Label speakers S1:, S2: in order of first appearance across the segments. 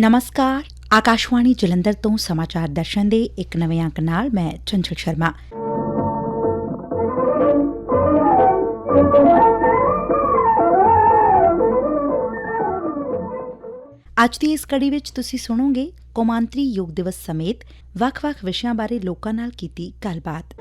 S1: ਨਮਸਕਾਰ ਆਕਾਸ਼ਵਾਣੀ ਜਲੰਧਰ ਤੋਂ ਸਮਾਚਾਰ ਦਰਸ਼ਨ ਦੇ ਇੱਕ ਨਵੇਂ ਅੰਕ ਨਾਲ ਮੈਂ ਚੰਚਲ ਸ਼ਰਮਾ ਅੱਜ ਦੀ ਇਸ ਕੜੀ ਵਿੱਚ ਤੁਸੀਂ ਸੁਣੋਗੇ ਕੌਮਾਂਤਰੀ ਯੋਗ ਦਿਵਸ ਸਮੇਤ ਵੱਖ-ਵੱਖ ਵਿਸ਼ਿਆਂ ਬਾਰੇ ਲੋਕਾਂ ਨਾਲ ਕੀਤੀ ਗੱਲਬਾਤ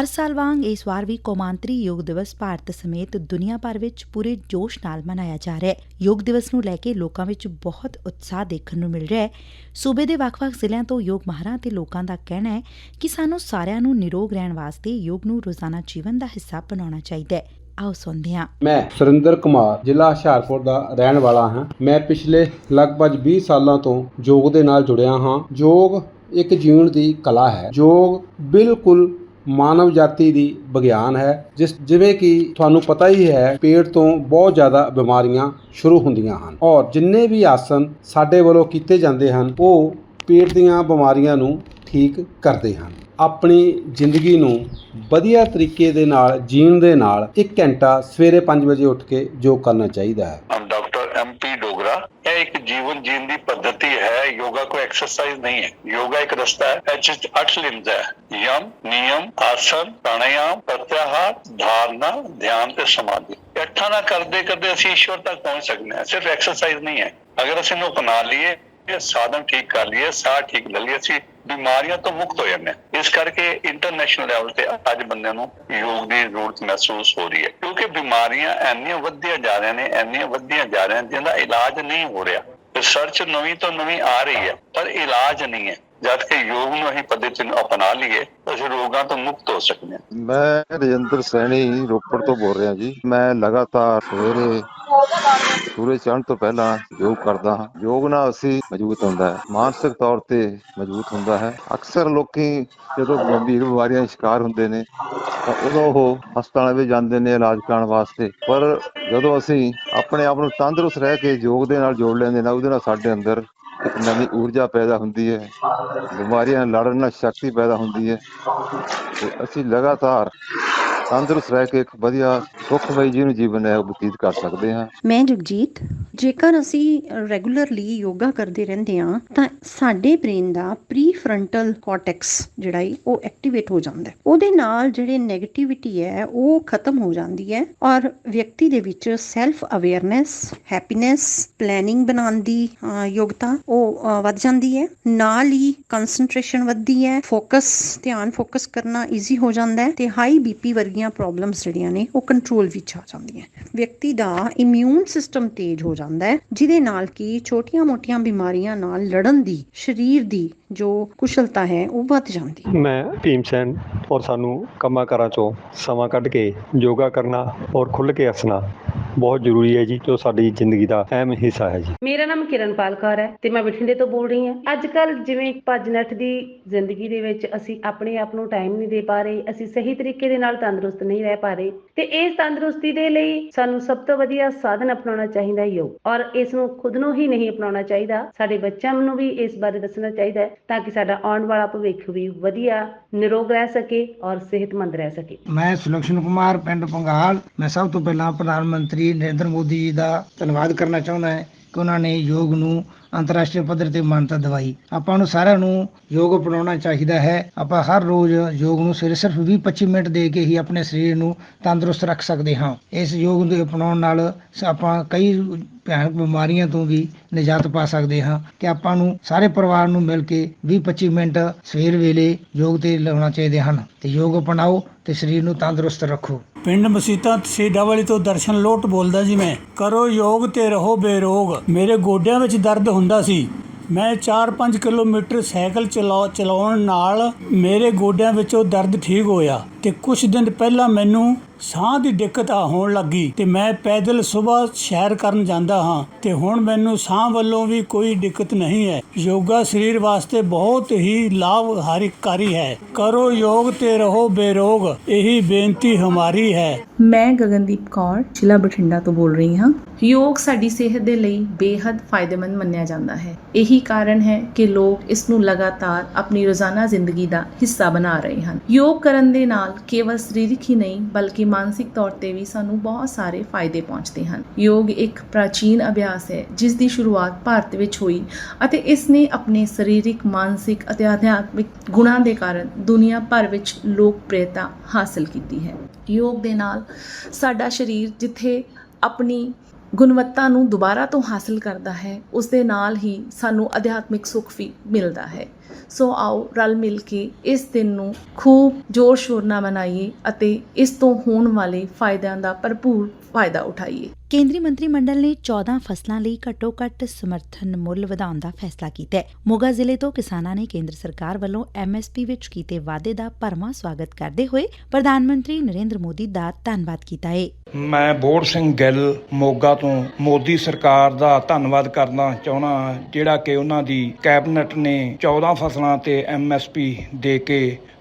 S1: ਹਰ ਸਾਲ ਵਾਂਗ ਇਸ ਵਾਰ ਵੀ ਕੌਮਾਂਤਰੀ ਯੋਗ ਦਿਵਸ ਭਾਰਤ ਸਮੇਤ ਦੁਨੀਆ ਭਰ ਵਿੱਚ ਪੂਰੇ ਜੋਸ਼ ਨਾਲ ਮਨਾਇਆ ਜਾ ਰਿਹਾ ਹੈ। ਯੋਗ ਦਿਵਸ ਨੂੰ ਲੈ ਕੇ ਲੋਕਾਂ ਵਿੱਚ ਬਹੁਤ ਉਤਸ਼ਾਹ ਦੇਖਣ ਨੂੰ ਮਿਲ ਰਿਹਾ ਹੈ। ਸੂਬੇ ਦੇ ਵੱਖ-ਵੱਖ ਜ਼ਿਲ੍ਹਿਆਂ ਤੋਂ ਯੋਗ ਮਾਹਰਾਂ ਤੇ ਲੋਕਾਂ ਦਾ ਕਹਿਣਾ ਹੈ ਕਿ ਸਾਨੂੰ ਸਾਰਿਆਂ ਨੂੰ ਨਿਰੋਗ ਰਹਿਣ ਵਾਸਤੇ ਯੋਗ ਨੂੰ ਰੋਜ਼ਾਨਾ ਜੀਵਨ ਦਾ ਹਿੱਸਾ ਬਣਾਉਣਾ ਚਾਹੀਦਾ ਹੈ। ਆਓ ਸੁਣਦੇ ਹਾਂ।
S2: ਮੈਂ ਸੁਰਿੰਦਰ ਕੁਮਾਰ, ਜ਼ਿਲ੍ਹਾ ਹੁਸ਼ਿਆਰਪੁਰ ਦਾ ਰਹਿਣ ਵਾਲਾ ਹਾਂ। ਮੈਂ ਪਿਛਲੇ ਲਗਭਗ 20 ਸਾਲਾਂ ਤੋਂ ਯੋਗ ਦੇ ਨਾਲ ਜੁੜਿਆ ਹਾਂ। ਯੋਗ ਇੱਕ ਜੀਵਨ ਦੀ ਕਲਾ ਹੈ। ਯੋਗ ਬਿਲਕੁਲ ਮਾਨਵ ਜਾਤੀ ਦੀ ਵਿਗਿਆਨ ਹੈ, ਜਿਸ ਜਿਵੇਂ ਕਿ ਤੁਹਾਨੂੰ ਪਤਾ ਹੀ ਹੈ, ਪੇਟ ਤੋਂ ਬਹੁਤ ਜ਼ਿਆਦਾ ਬਿਮਾਰੀਆਂ ਸ਼ੁਰੂ ਹੁੰਦੀਆਂ ਹਨ। ਔਰ ਜਿੰਨੇ ਵੀ ਆਸਨ ਸਾਡੇ ਵੱਲੋਂ ਕੀਤੇ ਜਾਂਦੇ ਹਨ, ਉਹ ਪੇਟ ਦੀਆਂ ਬਿਮਾਰੀਆਂ ਨੂੰ ਠੀਕ ਕਰਦੇ ਹਨ। ਆਪਣੀ ਜ਼ਿੰਦਗੀ ਨੂੰ ਵਧੀਆ ਤਰੀਕੇ ਦੇ ਨਾਲ, ਜੀਣ ਦੇ ਨਾਲ 1 ਘੰਟਾ ਸਵੇਰੇ 5 ਵਜੇ ਉੱਠ ਕੇ ਜੋ ਕਰਨਾ ਚਾਹੀਦਾ ਹੈ।
S3: ਡਾਕਟਰ ਐਮਪੀ ਡੋਗਰਾ, ਇਹ ਇੱਕ ਜੀਵਨ ਜੀਣ ਦੀ एक्सरसाइज नहीं है योगा एक रास्ता है ਇਹ 'ਚ ਅੱਠ ਲਿੰਬ ਹੈ ਯਮ ਨਿਯਮ ਆਸਨ ਪ੍ਰਾਣਾਯਾਮ ਪ੍ਰਤਿਆਹਾਰ ਧਾਰਨਾ ਧਿਆਨ ਤੇ ਸਮਾਧੀ ਇਹ ਅੱਠਾਂ ਨਾਲ ਕਰਦੇ ਕਰਦੇ ਅਸੀਂ ਈਸ਼ਵਰ ਤੱਕ ਪਹੁੰਚ ਸਕਦੇ ਹਾਂ ਸਿਰਫ ਐਕਸਰਸਾਈਜ਼ ਨਹੀਂ ਹੈ ਅਗਰ ਅਸੀਂ ਇਹਨੂੰ ਅਪਣਾ ਲਈਏ ਇਹ ਸਾਧਨ ਠੀਕ ਕਰ ਲਈਏ ਸਾਹ ਠੀਕ ਲੈ ਲਈਏ ਅਸੀਂ ਬਿਮਾਰੀਆਂ ਤੋਂ ਮੁਕਤ ਹੋ ਜਾਂਦੇ ਹਾਂ ਇਸ ਕਰਕੇ ਇੰਟਰਨੈਸ਼ਨਲ ਲੈਵਲ ਤੇ ਅੱਜ ਬੰਦਿਆਂ ਨੂੰ ਯੋਗ ਦੀ ਜ਼ਰੂਰਤ ਮਹਿਸੂਸ ਹੋ ਰਹੀ ਹੈ ਕਿਉਂਕਿ ਬਿਮਾਰੀਆਂ ਐਨੀਆਂ ਵੱਧਦੀਆਂ ਜਾ ਰਹੀਆਂ ਨੇ ਐਨੀਆਂ ਵੱਧਦੀਆਂ ਜਾ ਰਹੀਆਂ ਜਿਹਦਾ ਇਲਾਜ ਨਹੀਂ ਹੋ ਰਿਹਾ ਰਿਸਰਚ ਨਵੀਂ ਤੋਂ ਨਵੀਂ ਆ ਰਹੀ ਹੈ ਪਰ ਇਲਾਜ ਨਹੀਂ ਹੈ। ਜਦ ਕਿ ਯੋਗ ਨੂੰ ਅਸੀਂ ਪੱਧਤੀ ਨੂੰ ਅਪਣਾ ਲਈਏ, ਤਾਂ ਅਸੀਂ ਰੋਗਾਂ ਤੋਂ ਮੁਕਤ ਹੋ ਸਕਦੇ ਹਾਂ।
S4: ਮੈਂ ਰਜਿੰਦਰ ਸੈਣੀ, ਰੋਪੜ ਤੋਂ ਬੋਲ ਰਿਹਾ ਜੀ। ਮੈਂ ਲਗਾਤਾਰ ਸਵੇਰੇ ਸੂਰਜ ਚੜ੍ਹਨ ਤੋਂ ਪਹਿਲਾਂ ਯੋਗ ਕਰਦਾ ਹਾਂ। ਯੋਗ ਨਾਲ ਅਸੀਂ ਮਜ਼ਬੂਤ ਹੁੰਦਾ ਹੈ। ਮਾਨਸਿਕ ਤੌਰ ਤੇ ਮਜ਼ਬੂਤ ਹੁੰਦਾ ਹੈ। ਅਕਸਰ ਲੋਕੀ ਜਦੋਂ ਗੰਭੀਰ ਬਿਮਾਰੀਆਂ ਦੇ ਸ਼ਿਕਾਰ ਹੁੰਦੇ ਨੇ, ਤਾਂ ਉਦੋਂ ਉਹ ਹਸਪਤਾਲਾਂ ਵਿੱਚ ਜਾਂਦੇ ਨੇ ਇਲਾਜ ਕਰਾਉਣ ਵਾਸਤੇ। ਪਰ ਜਦੋਂ ਅਸੀਂ ਆਪਣੇ ਆਪ ਨੂੰ ਤੰਦਰੁਸਤ ਰਹਿ ਕੇ ਯੋਗ ਦੇ ਨਾਲ ਜੋੜ ਲੈਂਦੇ ਨਾ, ਉਹਦੇ ਨਾਲ ਸਾਡੇ ਅੰਦਰ ਇੱਕ ਨਵੀਂ ਊਰਜਾ ਪੈਦਾ ਹੁੰਦੀ ਹੈ, ਬਿਮਾਰੀਆਂ ਨਾਲ ਲੜਨ ਨਾਲ ਸ਼ਕਤੀ ਪੈਦਾ ਹੁੰਦੀ ਹੈ ਤੇ ਅਸੀਂ ਲਗਾਤਾਰ ਤੰਦਰੁਸਤ ਰਹਿ ਕੇ ਇੱਕ ਵਧੀਆ ਸੁਖਮਈ ਜੀਵਨ ਜੀਵਨ ਹੈ ਉਹ ਬਤੀਤ ਕਰ ਸਕਦੇ ਹਾਂ।
S5: ਮੈਂ ਜਗਜੀਤ, ਜੇਕਰ ਅਸੀਂ ਰੈਗੂਲਰਲੀ ਯੋਗਾ ਕਰਦੇ ਰਹਿੰਦੇ ਹਾਂ, ਤਾਂ ਸਾਡੇ ਬ੍ਰੇਨ ਦਾ ਪ੍ਰੀ ਕਾਰਟੈਕਸ ਜਿਹੜਾ ਹੈ ਉਹ ਐਕਟੀਵੇਟ ਹੋ ਜਾਂਦਾ ਹੈ। ਉਹਦੇ ਨਾਲ ਜਿਹੜੇ 네ਗੇਟਿਵਿਟੀ ਹੈ, ਉਹ ਖਤਮ ਹੋ ਜਾਂਦੀ ਹੈ ਔਰ ਵਿਅਕਤੀ ਦੇ ਵਿੱਚ ਸੈਲਫ ਅਵੇਅਰਨੈਸ ਹੈਪੀਨੈਸ, ਪਲੈਨਿੰਗ ਬਣਾਉਣ ਦੀ ਯੋਗਤਾ, ਉਹ ਵੱਧ ਜਾਂਦੀ ਹੈ। ਨਾਲ ਹੀ ਕਨਸੈਂਟਰੇਸ਼ਨ ਵੱਧਦੀ ਹੈ, ਫੋਕਸ, ਧਿਆਨ ਫੋਕਸ ਕਰਨਾ ਈਜ਼ੀ ਹੋ ਜਾਂਦਾ ਹੈ ਤੇ ਹਾਈ ਬੀਪੀ ਵਰਗੀ ਵਰਗੀਆਂ ਪ੍ਰੋਬਲਮਸ ਜਿਹੜੀਆਂ ਨੇ, ਉਹ ਕੰਟਰੋਲ ਵਿੱਚ ਆ ਜਾਂਦੀਆਂ ਵਿਅਕਤੀ ਦਾ ਇਮਿਊਨ ਸਿਸਟਮ ਤੇਜ਼ ਹੋ ਜਾਂਦਾ ਹੈ, ਜਿਹਦੇ ਨਾਲ ਕਿ ਛੋਟੀਆਂ-ਮੋਟੀਆਂ ਬਿਮਾਰੀਆਂ ਨਾਲ ਲੜਨ ਦੀ, ਸਰੀਰ ਦੀ ਜੋ ਕੁਸ਼ਲਤਾ ਹੈ, ਉਹ ਵੱਧ ਜਾਂਦੀ ਹੈ।
S6: ਮੈਂ ਭੀਮ ਸੈਨ ਔਰ ਸਾਨੂੰ ਕੰਮਾਂ ਕਾਰਾਂ ਚੋਂ ਸਮਾਂ ਕੱਢ ਕੇ ਯੋਗਾ ਕਰਨਾ ਔਰ ਖੁੱਲ੍ਹ ਕੇ ਹੱਸਣਾ ਬਹੁਤ ਜ਼ਰੂਰੀ ਹੈ ਜੀ ਜੋ ਸਾਡੀ ਜ਼ਿੰਦਗੀ ਦਾ ਅਹਿਮ ਹਿੱਸਾ ਹੈ ਜੀ।
S7: ਮੇਰਾ ਨਾਮ ਕਿਰਨਪਾਲ ਕੌਰ ਹੈ ਤੇ ਮੈਂ ਬਠਿੰਡੇ ਤੋਂ ਬੋਲ ਰਹੀ ਹਾਂ। ਅੱਜ ਕੱਲ ਜਿਵੇਂ ਭੱਜ ਦੀ ਜ਼ਿੰਦਗੀ ਦੇ ਵਿੱਚ ਅਸੀਂ ਆਪਣੇ ਆਪ ਨੂੰ ਟਾਈਮ ਨਹੀਂ ਦੇ ਪਾ ਰਹੇ, ਅਸੀਂ ਸਹੀ ਤਰੀਕੇ ਦੇ ਨਾਲ ਤੰਦਰੁਸਤ ਨਹੀਂ ਰਹਿ ਪਾ ਰਹੇ, ਤੇ ਇਸ ਤੰਦਰੁਸਤੀ ਦੇ ਲਈ ਸਾਨੂੰ ਸਭ ਤੋਂ ਵਧੀਆ ਸਾਧਨ ਅਪਣਾਉਣਾ ਚਾਹੀਦਾ ਹੈ ਯੋਗ। ਔਰ ਇਸ ਨੂੰ ਖੁਦ ਨੂੰ ਹੀ ਨਹੀਂ ਅਪਣਾਉਣਾ ਚਾਹੀਦਾ, ਸਾਡੇ ਬੱਚਿਆਂ ਨੂੰ ਵੀ ਇਸ ਬਾਰੇ ਦੱਸਣਾ ਚਾਹੀਦਾ ਹੈ ਤਾਂ ਕਿ ਸਾਡਾ ਆਉਣ ਵਾਲਾ ਭਵਿੱਖ ਵੀ ਵਧੀਆ ਨਿਰੋਗ ਰਹਿ ਸਕੇ ਔਰ ਸਿਹਤਮੰਦ ਰਹਿ ਸਕੇ।
S8: ਮੈਂ ਸੁਲਕਸ਼ਨ ਕੁਮਾਰ, ਪਿੰਡ ਪੰਗਾਲ। ਮੈਂ ਸਭ ਤੋਂ ਪਹਿਲਾਂ ਪ੍ਰਧਾਨ ਮੰਤਰੀ ਨਰਿੰਦਰ ਮੋਦੀ ਜੀ ਦਾ ਧੰਨਵਾਦ ਕਰਨਾ ਚਾਹੁੰਦਾ ਹਾਂ ਕਿ ਉਹਨਾਂ ਨੇ ਯੋਗ ਨੂੰ ਅੰਤਰਰਾਸ਼ਟਰੀ ਪੱਧਰ ਤੇ ਮਾਨਤਾ ਦਵਾਈ। ਆਪਾਂ ਨੂੰ ਸਾਰਿਆਂ ਨੂੰ ਯੋਗ ਅਪਣਾਉਣਾ ਚਾਹੀਦਾ ਹੈ। ਆਪਾਂ ਹਰ ਰੋਜ਼ ਯੋਗ ਨੂੰ ਸਿਰਫ ਸਿਰਫ 20-25 ਮਿੰਟ ਦੇ ਕੇ ਹੀ ਆਪਣੇ ਸਰੀਰ ਨੂੰ ਤੰਦਰੁਸਤ ਰੱਖ ਸਕਦੇ ਹਾਂ। ਇਸ ਯੋਗ ਦੇ ਅਪਣਾਉਣ ਨਾਲ ਆਪਾਂ ਕਈ ਭਿਆਨਕ ਬਿਮਾਰੀਆਂ ਤੋਂ ਵੀ ਨਿਜਾਤ ਪਾ ਸਕਦੇ ਹਾਂ ਕਿ ਆਪਾਂ ਨੂੰ ਸਾਰੇ ਪਰਿਵਾਰ ਨੂੰ ਮਿਲ ਕੇ 20-25 ਮਿੰਟ ਸਵੇਰ ਵੇਲੇ ਯੋਗ ਤੇ ਲਾਉਣਾ ਚਾਹੀਦੇ ਹਨ। ਤੇ ਯੋਗ ਅਪਣਾਓ ਤੇ ਸਰੀਰ ਨੂੰ ਤੰਦਰੁਸਤ ਰੱਖੋ।
S9: ਪਿੰਡ ਮਸੀਤਾ ਸੇਡਾਵਾਲੀ ਤੋਂ ਦਰਸ਼ਨ ਲੋਟ ਬੋਲਦਾ ਜੀ ਮੈਂ। ਕਰੋ ਯੋਗ ਤੇ ਰਹੋ ਬੇਰੋਗ। ਮੇਰੇ ਗੋਡਿਆਂ ਵਿੱਚ ਦਰਦ ਹੁੰਦਾ ਸੀ। ਮੈਂ 4-5 ਕਿਲੋਮੀਟਰ ਸਾਈਕਲ ਚਲਾ- ਚਲਾਉਣ ਨਾਲ ਮੇਰੇ ਗੋਡਿਆਂ ਵਿੱਚੋਂ ਦਰਦ ਠੀਕ ਹੋਇਆ ਤੇ ਕੁਝ ਦਿਨ ਪਹਿਲਾਂ ਮੈਨੂੰ ਸਾਹ ਦੀ ਦਿੱਕਤ ਆ ਹੋਣ ਲੱਗੀ ਤੇ ਮੈਂ ਪੈਦਲ ਸਵੇਰ ਸੈਰ ਕਰਨ ਜਾਂਦਾ ਹਾਂ ਤੇ ਹੁਣ ਮੈਨੂੰ ਸਾਹ ਵੱਲੋਂ ਵੀ ਕੋਈ ਦਿੱਕਤ ਨਹੀਂ ਹੈ। ਯੋਗਾ ਸਰੀਰ ਵਾਸਤੇ ਬਹੁਤ ਹੀ ਲਾਭਕਾਰੀ ਹੈ। ਕਰੋ ਯੋਗ ਤੇ ਰਹੋ ਬੇਰੋਗ, ਇਹੀ ਬੇਨਤੀ ਹਮਾਰੀ ਹੈ।
S10: ਮੈਂ ਗਗਨਦੀਪ ਕੌਰ, ਜ਼ਿਲ੍ਹਾ ਬਠਿੰਡਾ ਤੋਂ ਬੋਲ ਰਹੀ ਹਾਂ। ਯੋਗ ਸਾਡੀ ਸਿਹਤ ਦੇ ਲਈ ਬੇहद ਫਾਇਦੇਮੰਦ ਮੰਨਿਆ ਜਾਂਦਾ ਹੈ। ਇਹੀ ਕਾਰਨ ਹੈ ਕਿ ਲੋਕ ਇਸ ਨੂੰ ਲਗਾਤਾਰ ਆਪਣੀ ਰੋਜ਼ਾਨਾ ਜ਼ਿੰਦਗੀ ਦਾ ਹਿੱਸਾ ਬਣਾ ਰਹੇ ਹਨ। ਯੋਗ ਕਰਨ ਦੇ ਨਾਲ ਕੇਵਲ ਸਰੀਰਕ ਹੀ ਨਹੀਂ, ਬਲਕਿ ਮਾਨਸਿਕ ਤੌਰ ਤੇ ਵੀ ਸਾਨੂੰ ਬਹੁਤ ਸਾਰੇ ਫਾਇਦੇ ਪਹੁੰਚਦੇ ਹਨ। ਯੋਗ ਇੱਕ ਪ੍ਰਾਚੀਨ ਅਭਿਆਸ ਹੈ, ਜਿਸ ਦੀ ਸ਼ੁਰੂਆਤ ਭਾਰਤ ਵਿੱਚ ਹੋਈ ਅਤੇ ਇਸ ਨੇ ਆਪਣੇ ਸਰੀਰਕ, ਮਾਨਸਿਕ ਅਤੇ ਅਧਿਆਤਮਿਕ ਗੁਣਾਂ ਦੇ ਕਾਰਨ ਦੁਨੀਆ ਭਰ ਵਿੱਚ ਲੋਕਪ੍ਰਿਯਤਾ ਹਾਸਲ ਕੀਤੀ ਹੈ। ਯੋਗ ਦੇ ਨਾਲ ਸਾਡਾ ਸਰੀਰ ਜਿੱਥੇ ਆਪਣੀ ਗੁਣਵੱਤਾ ਨੂੰ ਦੁਬਾਰਾ ਤੋਂ ਹਾਸਲ ਕਰਦਾ ਹੈ, ਉਸ ਦੇ ਨਾਲ ਹੀ ਸਾਨੂੰ ਅਧਿਆਤਮਿਕ ਸੁੱਖ ਵੀ ਮਿਲਦਾ ਹੈ। ਸੋ ਆਓ ਰਲ ਮਿਲ ਕੇ ਇਸ ਦਿਨ ਨੂੰ ਖੂਬ ਜ਼ੋਰ ਸ਼ੋਰ ਨਾਲ ਮਨਾਈਏ ਅਤੇ ਇਸ ਤੋਂ ਹੋਣ ਵਾਲੇ ਫਾਇਦਿਆਂ ਦਾ ਭਰਪੂਰ ਫਾਇਦਾ ਉਠਾਈਏ
S1: ਕੇਂਦਰੀ ਮੰਤਰੀ ਮੰਡਲ ਨੇ 14 ਫਸਲਾਂ ਲਈ ਘੱਟੋ-ਘੱਟ ਸਮਰਥਨ ਮੁੱਲ ਵਧਾਉਣ ਦਾ ਫੈਸਲਾ ਕੀਤਾ ਹੈ। ਮੋਗਾ ਜ਼ਿਲ੍ਹੇ ਤੋਂ ਕਿਸਾਨਾਂ ਨੇ ਕੇਂਦਰ ਸਰਕਾਰ ਵੱਲੋਂ ਐਮਐਸਪੀ ਵਿੱਚ ਕੀਤੇ ਵਾਅਦੇ ਦਾ ਭਰਵਾਂ ਸਵਾਗਤ ਕਰਦੇ ਹੋਏ ਪ੍ਰਧਾਨ ਮੰਤਰੀ ਨਰਿੰਦਰ ਮੋਦੀ ਦਾ ਧੰਨਵਾਦ ਕੀਤਾ ਹੈ।
S11: ਮੈਂ ਬੋੜ ਸਿੰਘ ਗਿੱਲ ਮੋਗਾ ਤੋਂ ਮੋਦੀ ਸਰਕਾਰ ਦਾ ਧੰਨਵਾਦ ਕਰਨਾ ਚਾਹੁੰਦਾ ਜਿਹੜਾ ਕਿ ਉਹਨਾਂ ਦੀ ਕੈਬਨਿਟ ਨੇ 14 ਫਸਲਾਂ ਤੇ ਐਮਐਸਪੀ ਦੇ ਕੇ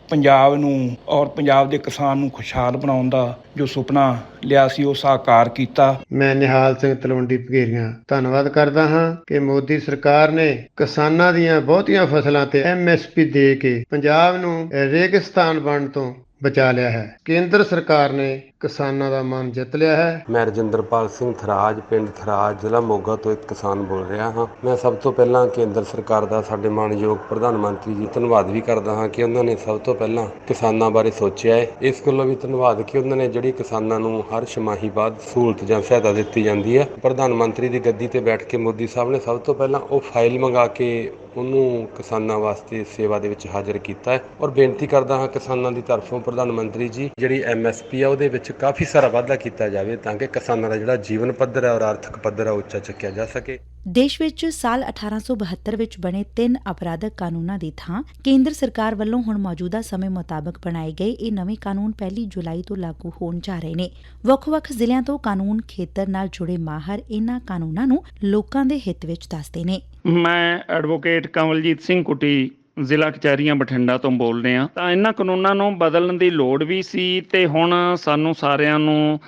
S11: ਪੰਜਾਬ ਨੂੰ ਔਰ ਪੰਜਾਬ ਦੇ ਕਿਸਾਨ ਨੂੰ ਖੁਸ਼ਹਾਲ ਬਣਾਉਣ ਦਾ ਜੋ ਸੁਪਨਾ ਲਿਆ ਸੀ, ਉਹ ਸਾਕਾਰ ਕੀਤਾ।
S2: ਮੈਂ ਨਿਹਾਲ ਸਿੰਘ ਤਲਵੰਡੀ ਭਗੇਰੀਆਂ ਧੰਨਵਾਦ ਕਰਦਾ ਹਾਂ ਕਿ ਮੋਦੀ ਸਰਕਾਰ ਨੇ ਕਿਸਾਨਾਂ ਦੀਆਂ ਬਹੁਤੀਆਂ ਫਸਲਾਂ ਤੇ ਐਮਐਸਪੀ ਦੇ ਕੇ ਪੰਜਾਬ ਨੂੰ ਰੇਗਿਸਤਾਨ ਬਣਨ ਤੋਂ ਬਚਾ ਲਿਆ ਹੈ। ਕੇਂਦਰ ਸਰਕਾਰ ਨੇ ਕਿਸਾਨਾਂ ਦਾ ਮਨ ਜਿੱਤ ਲਿਆ ਹੈ।
S12: ਮੈਂ ਰਜਿੰਦਰਪਾਲ ਸਿੰਘ ਥਰਾਜ, ਪਿੰਡ ਥਰਾਜ, ਜ਼ਿਲ੍ਹਾ ਮੋਗਾ ਤੋਂ ਇੱਕ ਕਿਸਾਨ ਬੋਲ ਰਿਹਾ ਹਾਂ। ਮੈਂ ਸਭ ਤੋਂ ਪਹਿਲਾਂ ਕੇਂਦਰ ਸਰਕਾਰ ਦਾ, ਸਾਡੇ ਮਾਣਯੋਗ ਪ੍ਰਧਾਨ ਮੰਤਰੀ ਜੀ, ਧੰਨਵਾਦ ਵੀ ਕਰਦਾ ਹਾਂ ਕਿ ਉਹਨਾਂ ਨੇ ਸਭ ਤੋਂ ਪਹਿਲਾਂ ਕਿਸਾਨਾਂ ਬਾਰੇ ਸੋਚਿਆ ਹੈ। ਇਸ ਗੱਲੋਂ ਵੀ ਧੰਨਵਾਦ ਕਿ ਉਹਨਾਂ ਨੇ ਜਿਹੜੀ ਕਿਸਾਨਾਂ ਨੂੰ ਹਰ ਛਮਾਹੀ ਬਾਅਦ ਸਹੂਲਤ ਜਾਂ ਸਹਾਇਤਾ ਦਿੱਤੀ ਜਾਂਦੀ ਹੈ। ਪ੍ਰਧਾਨ ਮੰਤਰੀ ਦੀ ਗੱਦੀ ਤੇ ਬੈਠ ਕੇ ਮੋਦੀ ਸਾਹਿਬ ਨੇ ਸਭ ਤੋਂ ਪਹਿਲਾਂ ਉਹ ਫਾਈਲ ਮੰਗਾ ਕੇ ਉਹਨੂੰ ਕਿਸਾਨਾਂ ਵਾਸਤੇ ਸੇਵਾ ਦੇ ਵਿੱਚ ਹਾਜ਼ਰ ਕੀਤਾ ਹੈ। ਔਰ ਬੇਨਤੀ ਕਰਦਾ ਹਾਂ ਕਿਸਾਨਾਂ ਦੀ ਤਰਫੋਂ ਪ੍ਰਧਾਨ ਮੰਤਰੀ ਜੀ, ਜਿਹੜੀ ਐਮਐਸਪੀ ਆ, ਉਹਦੇ ਵਿੱਚ ਕਾਫੀ ਸਾਰਾ ਵਾਧਾ ਕੀਤਾ ਜਾਵੇ ਤਾਂ ਕਿ ਕਿਸਾਨਾਂ ਦਾ ਜਿਹੜਾ ਜੀਵਨ ਪੱਧਰ ਹੈ ਔਰ ਆਰਥਿਕ ਪੱਧਰ ਹੈ ਉੱਚਾ ਚੱਕਿਆ ਜਾ ਸਕੇ।
S1: ਦੇਸ਼ ਵਿੱਚ ਸਾਲ 1872 ਵਿੱਚ ਬਣੇ ਤਿੰਨ ਅਪਰਾਧਕ ਕਾਨੂੰਨਾਂ ਦੀ ਥਾਂ ਕੇਂਦਰ ਸਰਕਾਰ ਵੱਲੋਂ ਹੁਣ ਮੌਜੂਦਾ ਸਮੇਂ ਮੁਤਾਬਕ ਬਣਾਏ ਗਏ ਇਹ ਨਵੇਂ ਕਾਨੂੰਨ ਪਹਿਲੀ ਜੁਲਾਈ ਤੋਂ ਲਾਗੂ ਹੋਣ ਜਾ ਰਹੇ ਨੇ। ਵੱਖ-ਵੱਖ ਜ਼ਿਲ੍ਹਿਆਂ ਤੋਂ ਕਾਨੂੰਨ ਖੇਤਰ ਨਾਲ ਜੁੜੇ ਮਾਹਰ ਇਹਨਾਂ ਕਾਨੂੰਨਾਂ ਨੂੰ ਲੋਕਾਂ ਦੇ ਹਿੱਤ ਵਿੱਚ ਦੱਸਦੇ ਨੇ।
S13: ਮੈਂ ਐਡਵੋਕੇਟ ਕਮਲਜੀਤ ਸਿੰਘ ਕੁਟੀ ਜ਼ਿਲ੍ਹਾ ਕਚਹਿਰੀਆਂ ਬਠਿੰਡਾ ਤੋਂ ਬੋਲ ਰਿਹਾ ਤਾਂ ਇਹਨਾਂ ਕਾਨੂੰਨਾਂ ਨੂੰ ਬਦਲਣ ਦੀ ਲੋੜ ਵੀ ਸੀ ਤੇ ਹੁਣ ਸਾਨੂੰ ਸਾਰਿਆਂ ਨੂੰ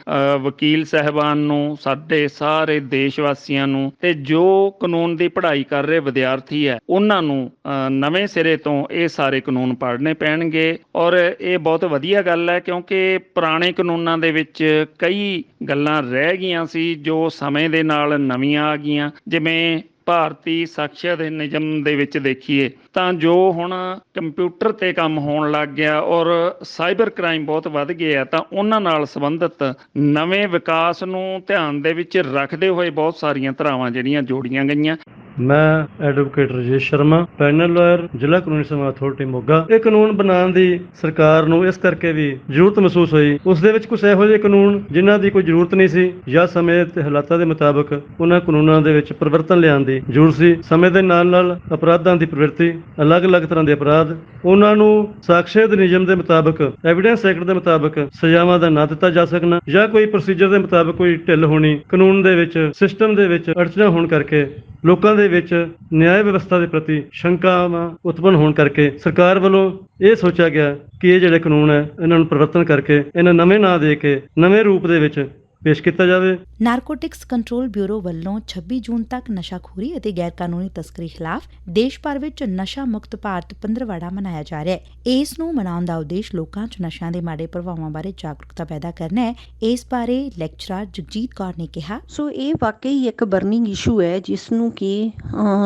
S13: ਵਕੀਲ ਸਹਿਬਾਨ ਨੂੰ, ਸਾਡੇ ਸਾਰੇ ਦੇਸ਼ ਵਾਸੀਆਂ ਨੂੰ ਤੇ ਜੋ ਕਾਨੂੰਨ ਦੀ ਪੜ੍ਹਾਈ ਕਰ ਰਹੇ ਵਿਦਿਆਰਥੀ ਹੈ, ਉਹਨਾਂ ਨੂੰ ਨਵੇਂ ਸਿਰੇ ਤੋਂ ਇਹ ਸਾਰੇ ਕਾਨੂੰਨ ਪੜ੍ਹਨੇ ਪੈਣਗੇ। ਔਰ ਇਹ ਬਹੁਤ ਵਧੀਆ ਗੱਲ ਹੈ ਕਿਉਂਕਿ ਪੁਰਾਣੇ ਕਾਨੂੰਨਾਂ ਦੇ ਵਿੱਚ ਕਈ ਗੱਲਾਂ ਰਹਿ ਗਈਆਂ ਸੀ ਜੋ ਸਮੇਂ ਦੇ ਨਾਲ ਨਵੀਆਂ ਆ ਗਈਆਂ। ਜਿਵੇਂ ਭਾਰਤੀ ਸਾਖਰਤਾ ਦੇ ਨਿਯਮ ਦੇ ਵਿੱਚ ਦੇਖੀਏ ਤਾਂ ਜੋ ਹੁਣ ਕੰਪਿਊਟਰ ਤੇ ਕੰਮ ਹੋਣ ਲੱਗ ਗਿਆ ਔਰ ਸਾਈਬਰ ਕ੍ਰਾਈਮ ਬਹੁਤ ਵੱਧ ਗਿਆ ਤਾਂ ਉਹਨਾਂ ਨਾਲ ਸੰਬੰਧਿਤ ਨਵੇਂ ਵਿਕਾਸ ਨੂੰ ਧਿਆਨ ਦੇ ਵਿੱਚ ਰੱਖਦੇ ਹੋਏ ਬਹੁਤ ਸਾਰੀਆਂ ਧਾਰਾਵਾਂ ਜਿਹੜੀਆਂ ਜੋੜੀਆਂ ਗਈਆਂ।
S14: ਮੈਂ advocate Rajesh Sharma, panel lawyer ਜ਼ਿਲ੍ਹਾ ਕਾਨੂੰਨੀ ਸੇਵਾ ਅਥਾਰਟੀ ਮੋਗਾ। ਇਹ ਕਾਨੂੰਨ ਬਣਾਉਣ ਦੀ ਸਰਕਾਰ ਨੂੰ ਇਸ ਕਰਕੇ ਵੀ ਜ਼ਰੂਰਤ ਮਹਿਸੂਸ ਹੋਈ। ਉਸ ਦੇ ਵਿੱਚ ਕੁਝ ਇਹੋ ਜਿਹੇ ਕਾਨੂੰਨ ਜਿਨ੍ਹਾਂ ਦੀ ਕੋਈ ਜ਼ਰੂਰਤ ਨਹੀਂ ਸੀ ਜਾਂ ਸਮੇਂ ਤੇ ਹਾਲਾਤਾਂ ਦੇ ਮੁਤਾਬਕ ਉਹਨਾਂ ਕਾਨੂੰਨਾਂ ਦੇ ਵਿੱਚ ਪਰਿਵਰਤਨ ਲਿਆਉਣ ਦੀ ਜ਼ਰੂਰਤ ਸੀ। ਸਮੇਂ ਦੇ ਨਾਲ ਨਾਲ ਅਪਰਾਧਾਂ ਦੀ ਪ੍ਰਵਿਰਤੀ, ਅਲੱਗ-ਅਲੱਗ ਤਰ੍ਹਾਂ ਦੇ ਅਪਰਾਧ, ਉਹਨਾਂ ਨੂੰ ਸਾਖਰਤਾ ਨਿਯਮ ਦੇ ਮੁਤਾਬਕ ਐਵੀਡੈਂਸ ਐਕਟ ਦੇ ਮੁਤਾਬਕ ਸਜ਼ਾਵਾਂ ਦਾ ਨਾ ਦਿੱਤਾ ਜਾ ਸਕਣਾ ਜਾਂ ਕੋਈ ਪ੍ਰੋਸੀਜਰ ਦੇ ਮੁਤਾਬਕ ਕੋਈ ਢਿੱਲ ਹੋਣੀ ਕਾਨੂੰਨ ਦੇ ਵਿੱਚ ਸਿਸਟਮ ਦੇ ਵਿੱਚ ਅੜਚਨਾ ਹੋਣ ਕਰਕੇ ਲੋਕਾਂ ਦੇ ਵਿੱਚ ਨਿਆਂ ਵਿਵਸਥਾ ਦੇ ਪ੍ਰਤੀ ਸ਼ੰਕਾਵਾਂ ਉਤਪੰਨ ਹੋਣ ਕਰਕੇ ਸਰਕਾਰ ਵੱਲੋਂ ਇਹ ਸੋਚਿਆ ਗਿਆ ਕਿ ਇਹ ਜਿਹੜੇ ਕਾਨੂੰਨ ਹੈ, ਇਹਨਾਂ ਨੂੰ ਪਰਿਵਰਤਨ ਕਰਕੇ ਇਹਨਾਂ ਨਵੇਂ ਨਾਂ ਦੇ ਕੇ ਨਵੇਂ ਰੂਪ ਦੇ ਵਿੱਚ ਪੇਸ਼ ਕੀਤਾ ਜਾਵੇ।
S1: ਨਾਰਕੋਟਿਕਸ ਕੰਟਰੋਲ ਬਿਊਰੋ ਵੱਲੋਂ 26 ਜੂਨ ਤੱਕ ਨਸ਼ਾਖੋਰੀ ਅਤੇ ਗੈਰਕਾਨੂੰਨੀ ਤਸਕਰੀ ਖਿਲਾਫ ਦੇਸ਼ ਭਰ ਵਿੱਚ ਨਸ਼ਾ ਮੁਕਤ ਭਾਰਤ ਪੰਦਰਵਾੜਾ ਮਨਾਇਆ ਜਾ ਰਿਹਾ ਹੈ। ਇਸ ਨੂੰ ਮਨਾਉਣ ਦਾ ਉਦੇਸ਼ ਲੋਕਾਂ 'ਚ ਨਸ਼ਿਆਂ ਦੇ ਮਾੜੇ ਪ੍ਰਭਾਵਾਂ ਬਾਰੇ ਜਾਗਰੂਕਤਾ ਪੈਦਾ ਕਰਨਾ ਹੈ। ਇਸ ਬਾਰੇ ਲੈਕਚਰਰ ਜਗਜੀਤ ਕੌਰ ਨੇ ਕਿਹਾ।
S5: ਸੋ ਇਹ ਵਾਕਈ ਇੱਕ ਬਰਨਿੰਗ ਇਸ਼ੂ ਹੈ ਜਿਸ ਨੂੰ ਕਿ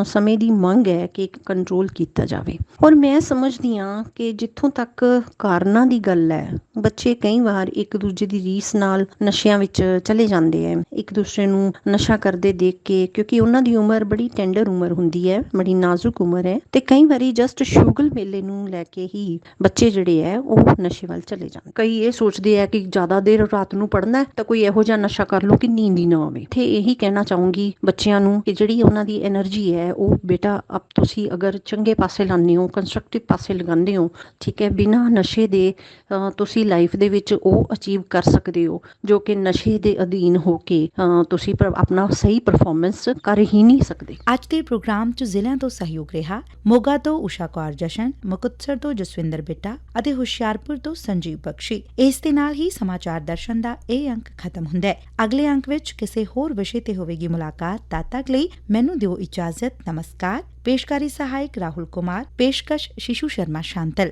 S5: ਸਮੇਂ ਦੀ ਮੰਗ ਹੈ ਕਿ ਕੰਟਰੋਲ ਕੀਤਾ ਜਾਵੇ। ਔਰ ਮੈਂ ਸਮਝਦੀ ਹਾਂ ਕਿ ਜਿੱਥੋਂ ਤੱਕ ਕਾਰਨਾਂ ਦੀ ਗੱਲ ਹੈ ਬੱਚੇ ਕਈ ਵਾਰ ਇੱਕ ਦੂਜੇ ਦੀ ਰੀਸ ਨਾਲ ਨਸ਼ਿਆਂ ਵਿੱਚ ਚਲੇ ਜਾਂਦੇ ਐ। ਇੱਕ ਦੂਸਰੇ ਨੂੰ ਨਸ਼ਾ ਕਰਦੇ ਦੇਖ ਕੇ, ਕਿਉਂਕਿ ਉਹਨਾਂ ਦੀ ਉਮਰ ਬੜੀ ਟੈਂਡਰ ਉਮਰ ਹੁੰਦੀ ਹੈ ਬੜੀ ਨਾਜ਼ੁਕ ਉਮਰ ਹੈ ਤੇ ਕਈ ਵਾਰੀ ਜਸਟ ਸ਼ੂਗਲ ਮੇਲੇ ਨੂੰ ਲੈ ਕੇ ਹੀ ਬੱਚੇ ਜਿਹੜੇ ਐ, ਉਹ ਨਸ਼ੇ ਵੱਲ ਚਲੇ ਜਾਂਦੇ ਕਈ ਇਹ ਸੋਚਦੇ ਐ ਕਿ ਜ਼ਿਆਦਾ ਦੇਰ ਰਾਤ ਨੂੰ ਪੜਨਾ ਤਾਂ ਕੋਈ ਇਹੋ ਜਿਹਾ ਨਸ਼ਾ ਕਰ ਲਓ ਕਿ ਨੀਂਦ ਹੀ ਨਾ ਆਵੇ। ਤੇ ਇਹੀ ਕਹਿਣਾ ਚਾਹੂੰਗੀ ਬੱਚਿਆਂ ਨੂੰ ਕਿ ਜਿਹੜੀ ਉਹਨਾਂ ਦੀ એનર્ਜੀ ਹੈ ਉਹ ਬੇਟਾ ਆਪ ਤੁਸੀਂ ਅਗਰ ਚੰਗੇ ਪਾਸੇ ਲਾਉਂਦੇ ਹੋ ਕੰਸਟਰਕਟਿਵ ਪਾਸੇ ਲਗਾਉਂਦੇ ਹੋ, ਠੀਕ ਹੈ ਬਿਨਾ ਨਸ਼ੇ ਦੇ ਤੁਸੀਂ ਲਾਈਫ ਦੇ ਵਿੱਚ ਉਹ ਅਚੀਵ ਕਰ ਸਕਦੇ ਹੋ, ਜੋ ਕਿ ਨਸ਼ੇ ਦੇ ਅਧੀਨ ਹੋ ਕੇ ਤੁਸੀਂ ਆਪਣਾ ਸਹੀ ਪਰਫਾਰਮੈਂਸ ਕਰ ਹੀ ਨਹੀਂ ਸਕਦੇ।
S1: ਅੱਜ ਦੇ ਪ੍ਰੋਗਰਾਮ 'ਚ ਜ਼ਿਲ੍ਹਿਆਂ ਤੋਂ ਸਹਿਯੋਗ ਰਿਹਾ, ਮੋਗਾ ਤੋਂ ਊਸ਼ਾ ਕੌਰ ਜਸ਼ਨ, ਮੁਕਤਸਰ ਤੋਂ ਜਸਵਿੰਦਰ ਬਿੱਟਾ ਅਤੇ ਹੁਸ਼ਿਆਰਪੁਰ ਤੋਂ ਸੰਜੀਵ ਬਖਸ਼ੀ। ਇਸ ਦੇ ਨਾਲ ਹੀ ਸਮਾਚਾਰ ਦਰਸ਼ਨ ਦਾ ਇਹ ਅੰਕ ਖਤਮ ਹੁੰਦਾ ਹੈ। ਅਗਲੇ ਅੰਕ ਵਿੱਚ ਕਿਸੇ ਹੋਰ ਵਿਸ਼ੇ ਤੇ ਹੋਵੇਗੀ ਮੁਲਾਕਾਤ ਤਦ ਤੱਕ ਲਈ ਮੈਨੂੰ ਦਿਓ ਇਜਾਜ਼ਤ। ਨਮਸਕਾਰ। ਪੇਸ਼ਕਾਰੀ ਸਹਾਇਕ ਰਾਹੁਲ ਕੁਮਾਰ, ਪੇਸ਼ਕਸ਼ ਸ਼ਿਸ਼ੂ ਸ਼ਰਮਾ ਸ਼ਾਂਤਲ।